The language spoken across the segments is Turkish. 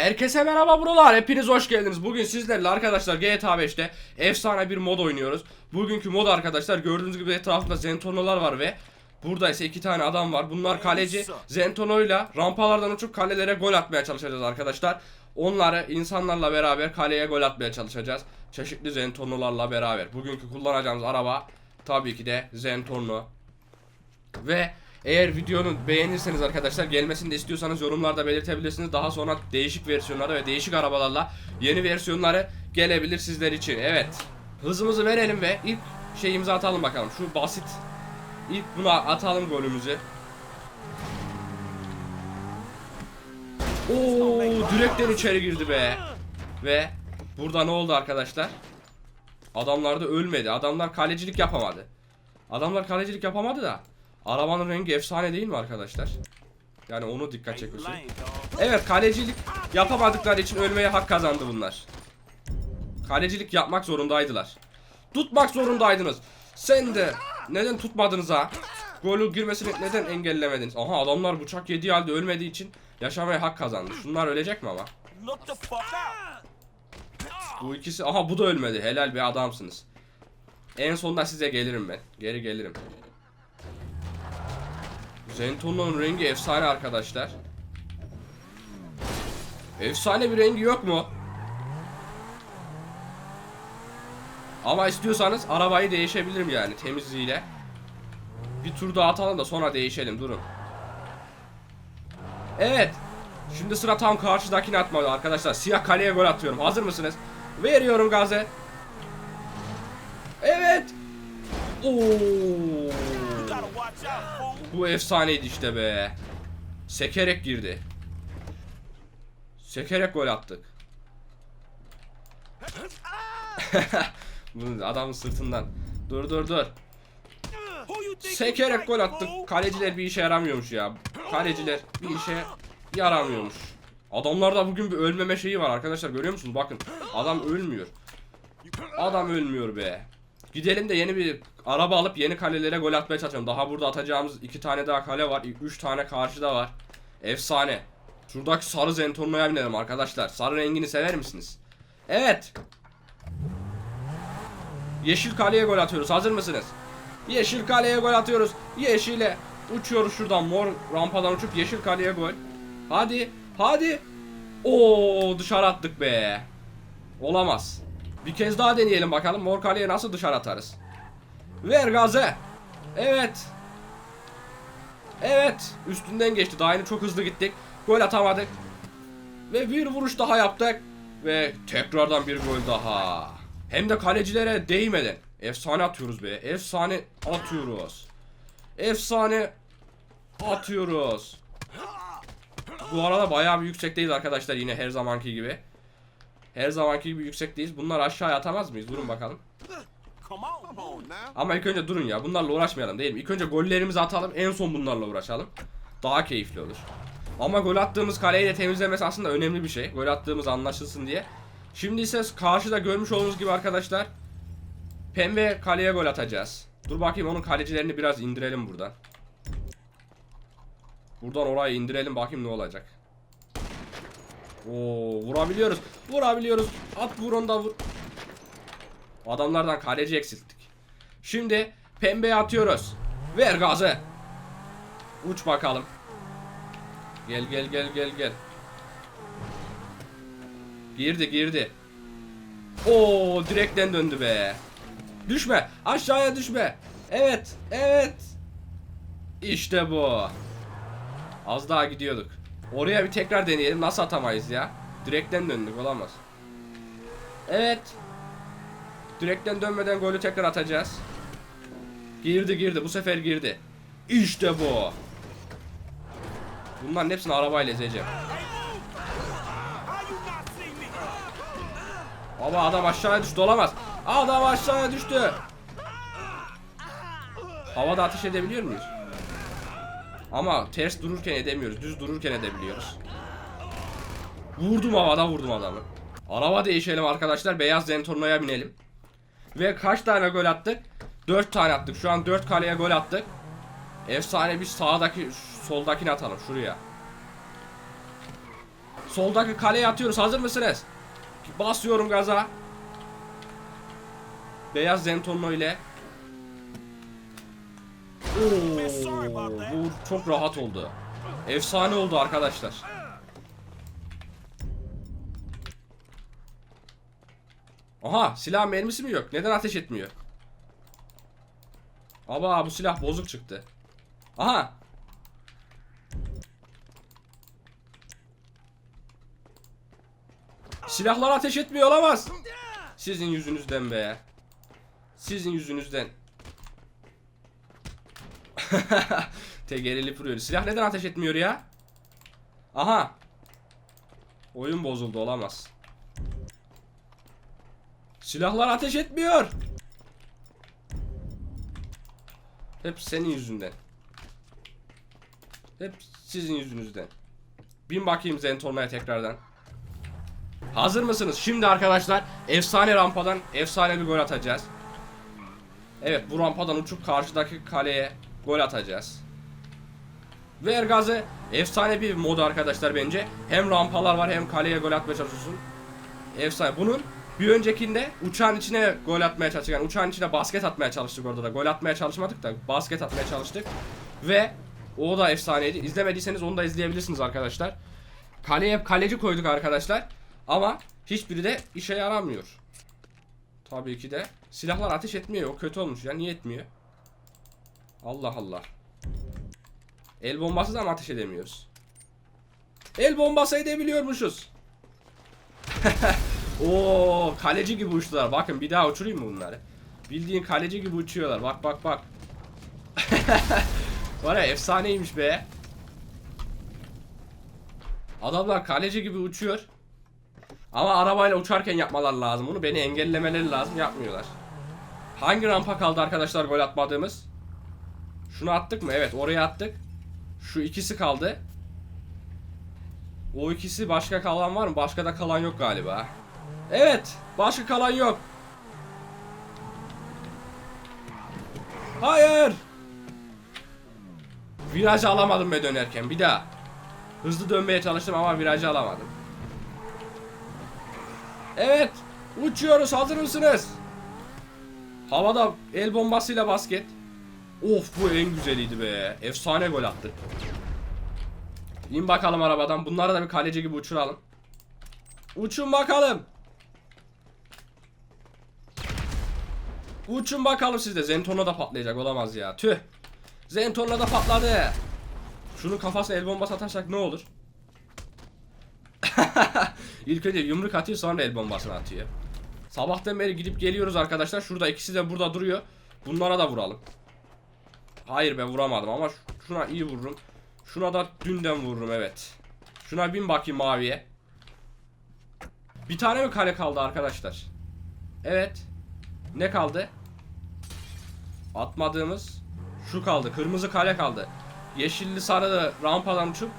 Herkese merhaba buralar. Hepiniz hoş geldiniz. Bugün sizlerle arkadaşlar GTA 5'te efsane bir mod oynuyoruz. Bugünkü mod arkadaşlar gördüğünüz gibi etrafında zentornolar var ve burada ise iki tane adam var. Bunlar kaleci. Zentornoyla rampalardan uçup kalelere gol atmaya çalışacağız arkadaşlar. Onları insanlarla beraber kaleye gol atmaya çalışacağız. Çeşitli zentornolarla beraber. Bugünkü kullanacağımız araba tabii ki de zentorno. Ve eğer videonu beğenirseniz arkadaşlar gelmesini de istiyorsanız yorumlarda belirtebilirsiniz. Daha sonra değişik versiyonları ve değişik arabalarla yeni versiyonları gelebilir sizler için. Evet. Hızımızı verelim ve ilk şeyimizi atalım bakalım. Şu basit ilk buna atalım golümüzü. Oo, direkten içeri girdi be. Ve burada ne oldu arkadaşlar? Adamlar da ölmedi. Adamlar kalecilik yapamadı. Adamlar kalecilik yapamadı da arabanın rengi efsane değil mi arkadaşlar? Yani onu dikkat çekiyorsun. Evet kalecilik yapamadıkları için ölmeye hak kazandı bunlar. Kalecilik yapmak zorundaydılar. Tutmak zorundaydınız. Sen de neden tutmadınız ha? Golü girmesini neden engellemediniz? Aha adamlar bıçak yediği halde ölmediği için yaşamaya hak kazandı. Şunlar ölecek mi ama? Bu ikisi aha bu da ölmedi. Helal bir adamsınız. En sonunda size gelirim ben. Geri gelirim. Zenton'un rengi efsane arkadaşlar. Efsane bir rengi yok mu? Ama istiyorsanız arabayı değişebilirim yani temizliğiyle. Bir tur daha atalım da sonra değişelim durun. Evet. Şimdi sıra tam karşıdakini atmadı arkadaşlar. Siyah kaleye gol atıyorum. Hazır mısınız? Veriyorum gazı. Evet. Oo. Bu efsaneydi işte be. Sekerek girdi. Sekerek gol attık. Bunu adamın sırtından. Dur dur dur. Sekerek gol attık. Kaleciler bir işe yaramıyormuş ya. Kaleciler bir işe yaramıyormuş. Adamlarda bugün bir ölmeme şeyi var arkadaşlar görüyor musunuz? Bakın adam ölmüyor. Adam ölmüyor be. Gidelim de yeni bir araba alıp yeni kalelere gol atmaya çalışalım. Daha burada atacağımız iki tane daha kale var. Üç tane karşıda var. Efsane. Şuradaki sarı zentornoya binelim arkadaşlar. Sarı rengini sever misiniz? Evet. Yeşil kaleye gol atıyoruz. Hazır mısınız? Yeşil kaleye gol atıyoruz. Yeşile uçuyoruz şuradan mor rampadan uçup yeşil kaleye gol. Hadi, hadi. Oo dışarı attık be. Olamaz. Bir kez daha deneyelim bakalım mor kaleye nasıl dışarı atarız. Ver gazı. Evet. Evet. Üstünden geçti. Daha yeni çok hızlı gittik. Gol atamadık. Ve bir vuruş daha yaptık. Ve tekrardan bir gol daha. Hem de kalecilere değmeden. Efsane atıyoruz be. Efsane atıyoruz. Efsane atıyoruz. Bu arada bayağı bir yüksekteyiz arkadaşlar yine her zamanki gibi. Her zamanki gibi yüksekteyiz. Bunlar aşağıya atamaz mıyız? Durun bakalım. Ama ilk önce durun ya. Bunlarla uğraşmayalım değil mi? İlk önce gollerimizi atalım. En son bunlarla uğraşalım. Daha keyifli olur. Ama gol attığımız kaleyi de temizlemesi aslında önemli bir şey. Gol attığımız anlaşılsın diye. Şimdi ise karşıda görmüş olduğunuz gibi arkadaşlar. Pembe kaleye gol atacağız. Dur bakayım onun kalecilerini biraz indirelim buradan. Buradan orayı indirelim bakayım ne olacak. Oo vurabiliyoruz. Vurabiliyoruz. At vur onu vur. Adamlardan kaleci eksilttik. Şimdi pembeye atıyoruz. Ver gazı. Uç bakalım. Gel gel gel gel gel. Girdi girdi. Oo direkten döndü be. Düşme. Aşağıya düşme. Evet. Evet. İşte bu. Az daha gidiyorduk. Oraya bir tekrar deneyelim. Nasıl atamayız ya? Direkten döndük olamaz. Evet. Direkten dönmeden golü tekrar atacağız. Girdi girdi bu sefer girdi. İşte bu. Bunların hepsini arabayla ezeceğim. Baba adam aşağıya düştü olamaz. Adam aşağıya düştü. Havada ateş edebiliyor muyuz? Ama ters dururken edemiyoruz. Düz dururken edebiliyoruz. Vurdum havada vurdum adamı. Araba değişelim arkadaşlar. Beyaz Zentorno'ya binelim. Ve kaç tane gol attık? 4 tane attık. Şu an 4 kaleye gol attık. Efsane bir sağdaki soldakini atalım şuraya. Soldaki kaleye atıyoruz. Hazır mısınız? Basıyorum gaza. Beyaz Zentonlo ile. Oo, bu çok rahat oldu. Efsane oldu arkadaşlar. Aha silah mermisi mi yok? Neden ateş etmiyor? Aba bu silah bozuk çıktı. Aha. Silahlar ateş etmiyor olamaz. Sizin yüzünüzden be. Sizin yüzünüzden. Tegerilip vuruyor. Silah neden ateş etmiyor ya? Aha. Oyun bozuldu olamaz. Silahlar ateş etmiyor. Hep senin yüzünden. Hep sizin yüzünüzden. Bin bakayım Zentorna'ya tekrardan. Hazır mısınız? Şimdi arkadaşlar efsane rampadan efsane bir gol atacağız. Evet bu rampadan uçup karşıdaki kaleye gol atacağız. Gazı. Efsane bir mod arkadaşlar bence. Hem rampalar var hem kaleye gol atmaya çalışıyorsun. Efsane. Bunun bir öncekinde uçağın içine gol atmaya çalıştık. Yani uçağın içine basket atmaya çalıştık orada da. Gol atmaya çalışmadık da basket atmaya çalıştık. Ve o da efsaneydi. İzlemediyseniz onu da izleyebilirsiniz arkadaşlar. Kaleye kaleci koyduk arkadaşlar. Ama hiçbiri de işe yaramıyor. Tabii ki de. Silahlar ateş etmiyor. O kötü olmuş ya. Niye etmiyor? Allah Allah. El bombası da mı ateş edemiyoruz? El bombası edebiliyormuşuz. Oo, kaleci gibi uçtular. Bakın bir daha uçurayım mı bunları? Bildiğin kaleci gibi uçuyorlar. Bak bak bak. Var ya efsaneymiş be. Adamlar kaleci gibi uçuyor. Ama arabayla uçarken yapmalar lazım bunu. Beni engellemeleri lazım. Yapmıyorlar. Hangi rampa kaldı arkadaşlar gol atmadığımız? Şunu attık mı? Evet oraya attık. Şu ikisi kaldı. O ikisi başka kalan var mı? Başka da kalan yok galiba. Evet. Başka kalan yok. Hayır. Virajı alamadım be dönerken. Bir daha. Hızlı dönmeye çalıştım ama virajı alamadım. Evet. Uçuyoruz. Hazır mısınız? Havada el bombasıyla basket. Of bu en güzeliydi be. Efsane gol attık. İn bakalım arabadan. Bunları da bir kaleci gibi uçuralım. Uçun bakalım. Uçun bakalım sizde. Zentorno da patlayacak olamaz ya. Tüh. Zentorno da patladı. Şunun kafasına el bombası atarsak ne olur? İlk önce yumruk atıyor sonra el bombasını atıyor. Sabahtan beri gidip geliyoruz arkadaşlar. Şurada ikisi de burada duruyor. Bunlara da vuralım. Hayır ben vuramadım ama şuna iyi vururum. Şuna da dünden vururum evet. Şuna bin bakayım maviye. Bir tane mi kale kaldı arkadaşlar? Evet. Ne kaldı? Atmadığımız şu kaldı. Kırmızı kale kaldı. Yeşilli sarılı rampadan uçup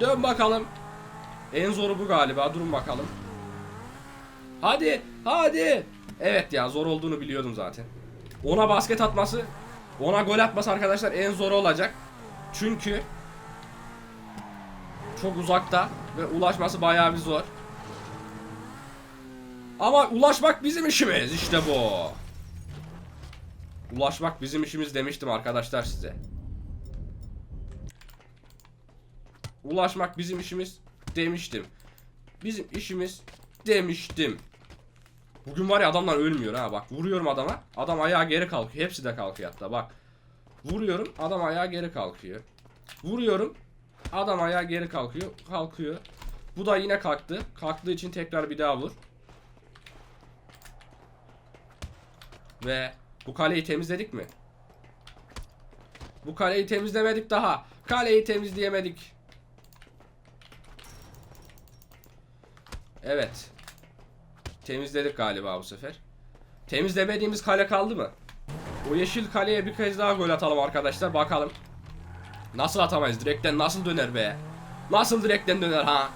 Dön bakalım. En zoru bu galiba. Durun bakalım. Hadi, hadi. Evet ya zor olduğunu biliyordum zaten. Ona basket atması, ona gol atması arkadaşlar en zoru olacak. Çünkü çok uzakta ve ulaşması bayağı bir zor. Ama ulaşmak bizim işimiz işte bu. Ulaşmak bizim işimiz demiştim arkadaşlar size. Ulaşmak bizim işimiz demiştim. Bizim işimiz demiştim. Bugün var ya adamlar ölmüyor ha bak. Vuruyorum adama adam ayağa geri kalkıyor. Hepsi de kalkıyor hatta bak. Vuruyorum adam ayağa geri kalkıyor. Vuruyorum adam ayağa geri kalkıyor kalkıyor. Bu da yine kalktı. Kalktığı için tekrar bir daha vur. Ve bu kaleyi temizledik mi? Bu kaleyi temizlemedik daha. Kaleyi temizleyemedik. Evet Temizledik galiba bu sefer. Temizlemediğimiz kale kaldı mı? O yeşil kaleye bir kez daha gol atalım arkadaşlar. Bakalım. Nasıl atamayız? Direkten nasıl döner be? Nasıl direkten döner ha?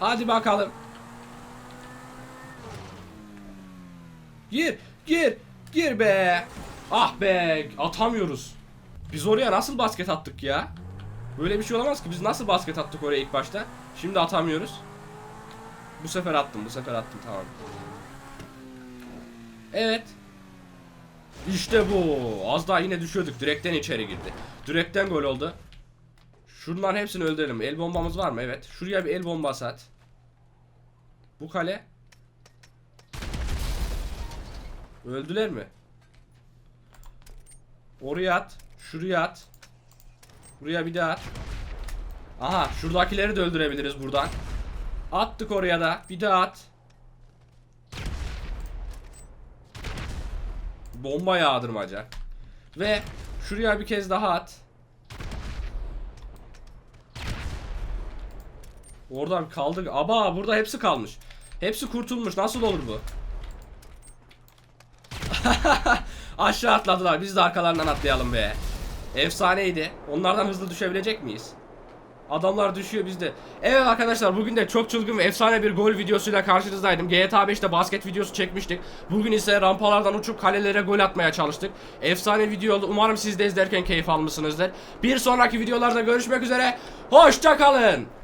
Hadi bakalım. Gir, gir, gir be. Ah be, atamıyoruz. Biz oraya nasıl basket attık ya? Böyle bir şey olamaz ki. Biz nasıl basket attık oraya ilk başta? Şimdi atamıyoruz. Bu sefer attım. Bu sefer attım. Tamam. Evet. İşte bu. Az daha yine düşüyorduk. Direkten içeri girdi. Direkten gol oldu. Şunların hepsini öldürelim. El bombamız var mı? Evet. Şuraya bir el bombası at. Bu kale. Öldüler mi? Oraya at. Şuraya at. Buraya bir daha at. Aha şuradakileri de öldürebiliriz buradan. Attık oraya da. Bir daha at. Bomba yağdırmaca. Ve şuraya bir kez daha at. Oradan kaldık. Aba burada hepsi kalmış. Hepsi kurtulmuş. Nasıl olur bu? Aşağı atladılar. Biz de arkalarından atlayalım be. Efsaneydi. Onlardan hızlı düşebilecek miyiz? Adamlar düşüyor biz de. Evet arkadaşlar bugün de çok çılgın ve efsane bir gol videosuyla karşınızdaydım. GTA 5'te basket videosu çekmiştik. Bugün ise rampalardan uçup kalelere gol atmaya çalıştık. Efsane video oldu. Umarım siz de izlerken keyif almışsınızdır. Bir sonraki videolarda görüşmek üzere. Hoşça kalın.